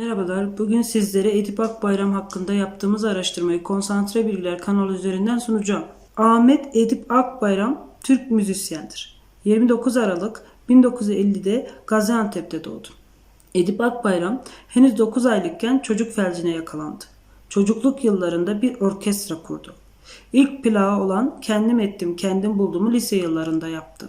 Merhabalar, bugün sizlere Edip Akbayram hakkında yaptığımız araştırmayı Konsantre Bilgiler kanalı üzerinden sunacağım. Ahmet Edip Akbayram Türk müzisyendir. 29 Aralık 1950'de Gaziantep'te doğdu. Edip Akbayram henüz 9 aylıkken çocuk felcine yakalandı. Çocukluk yıllarında bir orkestra kurdu. İlk plağı olan Kendim Ettim Kendim Buldumu lise yıllarında yaptı.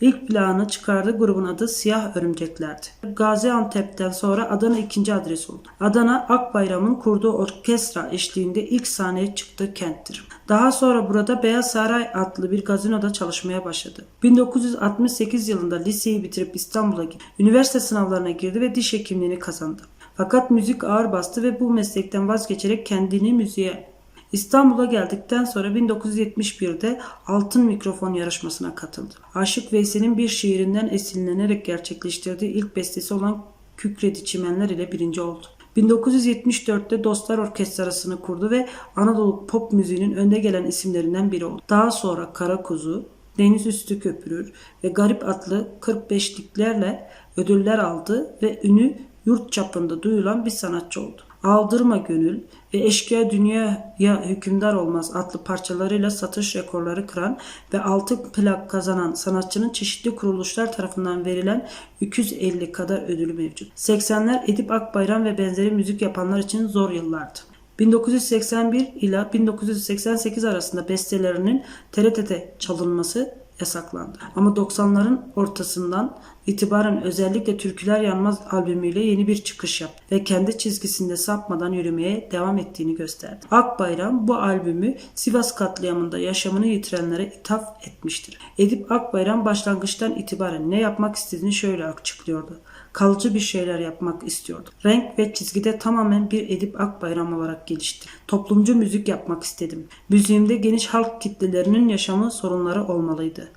İlk plağını çıkardığı grubun adı Siyah Örümceklerdi. Gaziantep'ten sonra Adana ikinci adres oldu. Adana Akbayram'ın kurduğu orkestra eşliğinde ilk sahneye çıktığı kenttir. Daha sonra burada Beyaz Saray adlı bir gazinoda çalışmaya başladı. 1968 yılında liseyi bitirip İstanbul'a gitti. Üniversite sınavlarına girdi ve diş hekimliğini kazandı. Fakat müzik ağır bastı ve bu meslekten vazgeçerek kendini müziğe İstanbul'a geldikten sonra 1971'de Altın Mikrofon yarışmasına katıldı. Aşık Veysel'in bir şiirinden esinlenerek gerçekleştirdiği ilk bestesi olan Kükredi Çimenler ile birinci oldu. 1974'te Dostlar Orkestrası'nı kurdu ve Anadolu pop müziğinin önde gelen isimlerinden biri oldu. Daha sonra Kara Kuzu, Deniz Üstü Köpürür ve Garip adlı 45'liklerle ödüller aldı ve ünü yurt çapında duyulan bir sanatçı oldu. Aldırma Gönül ve Eşkıya Dünyaya Hükümdar Olmaz adlı parçalarıyla satış rekorları kıran ve altın plak kazanan sanatçının çeşitli kuruluşlar tarafından verilen 250 kadar ödülü mevcut. 80'ler Edip Akbayram ve benzeri müzik yapanlar için zor yıllardı. 1981 ila 1988 arasında bestelerinin TRT'de çalınması yasaklandı. Ama 90'ların ortasından itibaren özellikle Türküler Yanmaz albümüyle yeni bir çıkış yaptı ve kendi çizgisinde sapmadan yürümeye devam ettiğini gösterdi. Akbayram bu albümü Sivas katliamında yaşamını yitirenlere ithaf etmiştir. Edip Akbayram başlangıçtan itibaren ne yapmak istediğini şöyle açıklıyordu. Kalıcı bir şeyler yapmak istiyordu. Renk ve çizgide tamamen bir Edip Akbayram olarak gelişti. Toplumcu müzik yapmak istedim. Müziğimde geniş halk kitlelerinin yaşamı sorunları olmalıydı.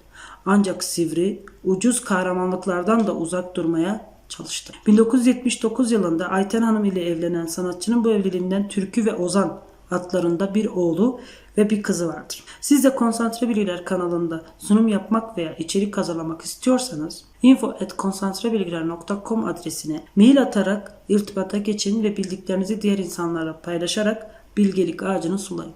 Ancak sivri, ucuz kahramanlıklardan da uzak durmaya çalıştı. 1979 yılında Ayten Hanım ile evlenen sanatçının bu evliliğinden Türkü ve Ozan adlarında bir oğlu ve bir kızı vardır. Siz de Konsantre Bilgiler kanalında sunum yapmak veya içerik hazırlamak istiyorsanız info.konsantrebilgiler.com adresine mail atarak irtibata geçin ve bildiklerinizi diğer insanlarla paylaşarak bilgelik ağacını sulayın.